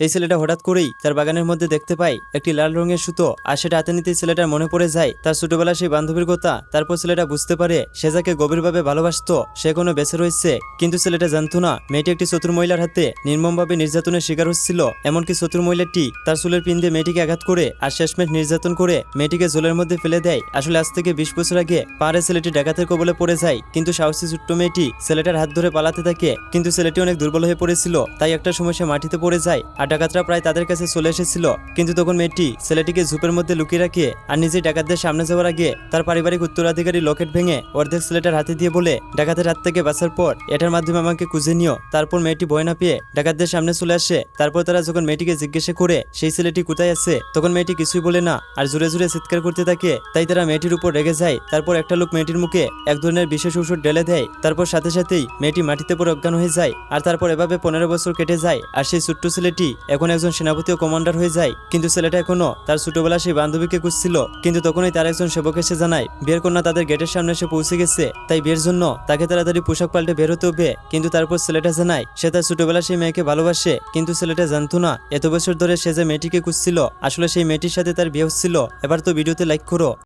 এই ছেলেটা হঠাৎ করেই তার বাগানের মধ্যে দেখতে পায় একটি লাল রঙের সুতো আর সেটা হাতে নিতেই ছেলেটার মনে পড়ে যায় তার ছোটবেলা সেই বান্ধবীর কথা। তারপর ছেলেটা বুঝতে পারে সে যাকে গভীরভাবে ভালোবাসতো, সে কোনো বেঁচে রয়েছে। কিন্তু ছেলেটা জানতো না মেয়েটি একটি চতুর মহিলার হাতে নির্মমভাবে নির্যাতনের শিকার হচ্ছিল। এমনকি চতুর মহিলাটি তার চুলের পিন দিয়ে মেয়েটিকে আঘাত করে আর শেষমেশ নির্যাতন করে মেয়েটিকে জলের মধ্যে ফেলে দেয়। আসলে আজ থেকে বিশ বছর আগে পাহাড়ে ছেলেটি ডাকাতের কবলে পড়ে যায়। কিন্তু সাহসী ছোট্ট মেয়েটি ছেলেটার হাত ধরে পালাতে থাকে। কিন্তু ছেলেটি অনেক দুর্বল হয়ে পড়েছিল, তাই একটা সময় সে মাটিতে পড়ে যায়। আর ডাকাতরা প্রায় তাদের কাছে চলে এসেছিল। কিন্তু তখন মেয়েটি ছেলেটিকে ঝুপের মধ্যে লুকিয়ে রাখে আর নিজে ডাকাতদের সামনে যাওয়ার আগে তার পারিবারিক উত্তরাধিকারী লকেট ভেঙে অর্ধেক ছেলেটার হাতে দিয়ে বলে, ডাকাতের হাত থেকে বাঁচার পর এটার মাধ্যমে আমাকে খুঁজে নিও। তারপর মেয়েটি ভয় না পেয়ে ডাকাতদের সামনে চলে আসে। তারপর তারা যখন মেয়েটিকে জিজ্ঞাসা করে, সেই ছেলেটি কোথায় আছে? তখন মেয়েটি কিছুই বলে না আর জোরে জোরে চিৎকার করতে থাকে। তাই তারা মেয়েটির উপর রেগে যায়। তারপর একটা লোক মেয়েটির মুখে এক ধরনের বিশেষ ওষুধ ঢেলে দেয়। তারপর সাথে সাথেই মেয়েটি মাটিতে পড়ে অজ্ঞান হয়ে যায়। আর তারপর এভাবে পনেরো বছর কেটে যায়। আর সেই ছোট্ট ছেলেটি এখন একজন সেনাপতি ও কমান্ডার হয়ে যায়। কিন্তু ছেলেটা এখনও তার ছোটবেলা সেই বান্ধবীকে খুঁজছিল। কিন্তু তখনই তার একজন সেবক এসে জানায় বিয়ের কন্যা তাদের গেটের সামনে এসে পৌঁছে গেছে। তাই বিয়ের জন্য তাকে তাড়াতাড়ি পোশাক পাল্টে বের হতে হবে। কিন্তু তারপর ছেলেটা জানায়, সে তার ছোটবেলা সেই মেয়েকে ভালোবাসে। কিন্তু ছেলেটা জানতো না, এত বছর ধরে সে যে মেয়েটিকে খুঁজছিল, আসলে সেই মেয়েটির সাথে তার বিয়ে হচ্ছিল। এবার তো ভিডিওতে লাইক করো।